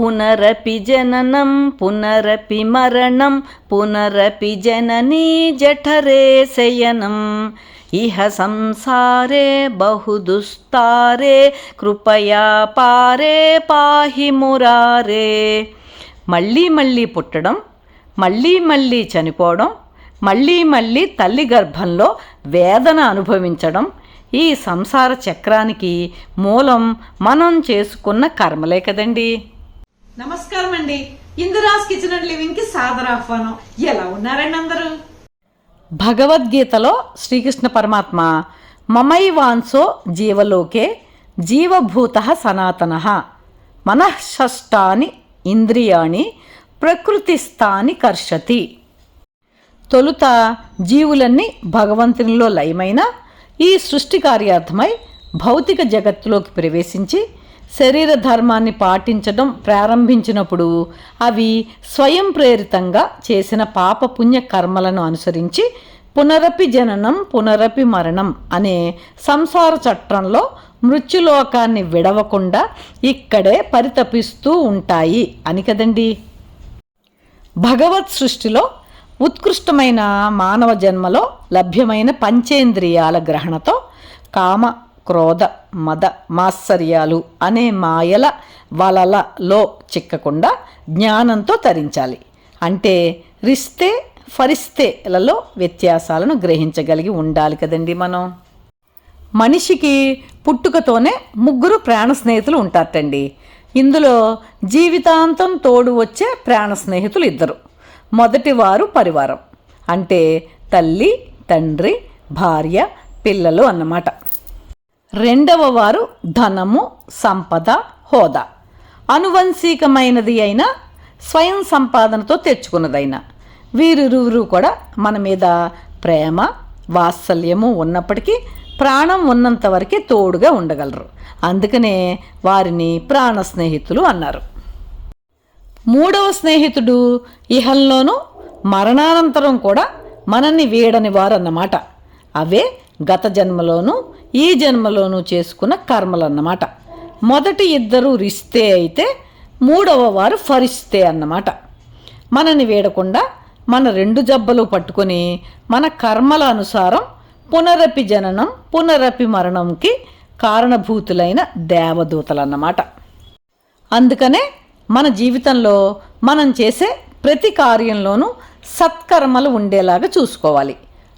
పునరపి జననం పునరపి మరణం పునరపి జననీ జఠరే శయనం. ఇహ సంసారే బహుదుస్తారే కృపయా పారే పాహి మురారే. మళ్ళీ మళ్ళీ పుట్టడం మళ్ళీ మళ్ళీ చనిపోవడం మళ్ళీ మళ్ళీ తల్లి గర్భంలో వేదన అనుభవించడం ఈ సంసార చక్రానికి మూలం మనం చేసుకున్న కర్మలే కదండీ. నమస్కారం అండి ఇందిరాస్ కిచెన్ అండ్ లివింగ్కి సాదర ఆహ్వానం. ఎలా ఉన్నారండి అందరూ? భగవద్గీతలో శ్రీకృష్ణ పరమాత్మ మమైవాన్సో జీవలోకే జీవభూత సనాతన మనఃషష్టాని ఇంద్రియాణి ప్రకృతిస్థాని కర్షతి. తొలుత జీవులన్నీ భగవంతునిలో లయమైన ఈ సృష్టి కార్యార్థమై భౌతిక జగత్తులోకి ప్రవేశించి శరీర ధర్మాన్ని పాటించడం ప్రారంభించినప్పుడు అవి స్వయం ప్రేరితంగా చేసిన పాప పుణ్య కర్మలను అనుసరించి పునరపి జననం పునరపి మరణం అనే సంసార చట్రంలో మృత్యులోకాన్ని విడవకుండా ఇక్కడే పరితపిస్తూ ఉంటాయి అని కదండి? భగవత్ సృష్టిలో ఉత్కృష్టమైన మానవ జన్మలో లభ్యమైన పంచేంద్రియాల గ్రహణతో కామ క్రోధ మద మాత్సర్యాలు అనే మాయల వలలలో చిక్కకుండా జ్ఞానంతో తరించాలి. అంటే రిస్తే ఫరిస్తేలలో వ్యత్యాసాలను గ్రహించగలిగి ఉండాలి కదండి మనం. మనిషికి పుట్టుకతోనే ముగ్గురు ప్రాణ స్నేహితులు ఉంటారటండి. ఇందులో జీవితాంతం తోడు వచ్చే ప్రాణ స్నేహితులు ఇద్దరు. మొదటి వారు పరివారం. అంటే తల్లి తండ్రి భార్య పిల్లలు అన్నమాట. రెండవ వారు ధనము సంపద హోదా. అనువంశికమైనది అయినా స్వయం సంపాదనతో తెచ్చుకున్నదైనా. వీరిరువురు కూడా మన మీద ప్రేమ వాత్సల్యము ఉన్నప్పటికీ ప్రాణం ఉన్నంత వరకే తోడుగా ఉండగలరు. అందుకనే వారిని ప్రాణ స్నేహితులు అన్నారు. మూడవ స్నేహితుడు ఇహంలోనూ మరణానంతరం కూడా మనల్ని వీడని వారన్నమాట. అవే గత జన్మలోనూ ఈ జన్మలోనూ చేసుకున్న కర్మలన్నమాట. మొదటి ఇద్దరు రిస్తే అయితే మూడవ వారు ఫరిస్తే అన్నమాట. మనని వీడకుండా మన రెండు జబ్బలు పట్టుకొని మన కర్మల అనుసారం పునరపి జననం పునరపి మరణంకి కారణభూతులైన దేవదూతలన్నమాట. అందుకనే మన జీవితంలో మనం చేసే ప్రతి కార్యంలోనూ సత్కర్మలు ఉండేలాగా చూసుకోవాలి.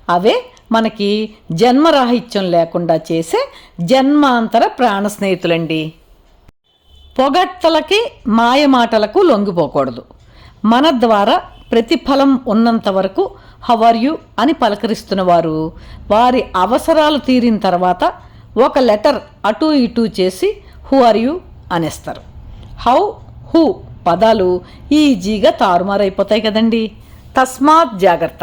అవే మనకి జన్మరాహిత్యం లేకుండా చేసే జన్మాంతర ప్రాణ స్నేహితులండి. పొగట్టలకి మాయమాటలకు లొంగిపోకూడదు. మన ద్వారా ప్రతిఫలం ఉన్నంత వరకు హవర్ యు అని పలకరిస్తున్న వారు వారి అవసరాలు తీరిన తర్వాత ఒక లెటర్ అటు ఇటు చేసి హూ ఆర్ యు అనేస్తారు. హౌ హూ పదాలు ఈజీగా తారుమారైపోతాయి కదండి. తస్మాత్ జాగ్రత్త.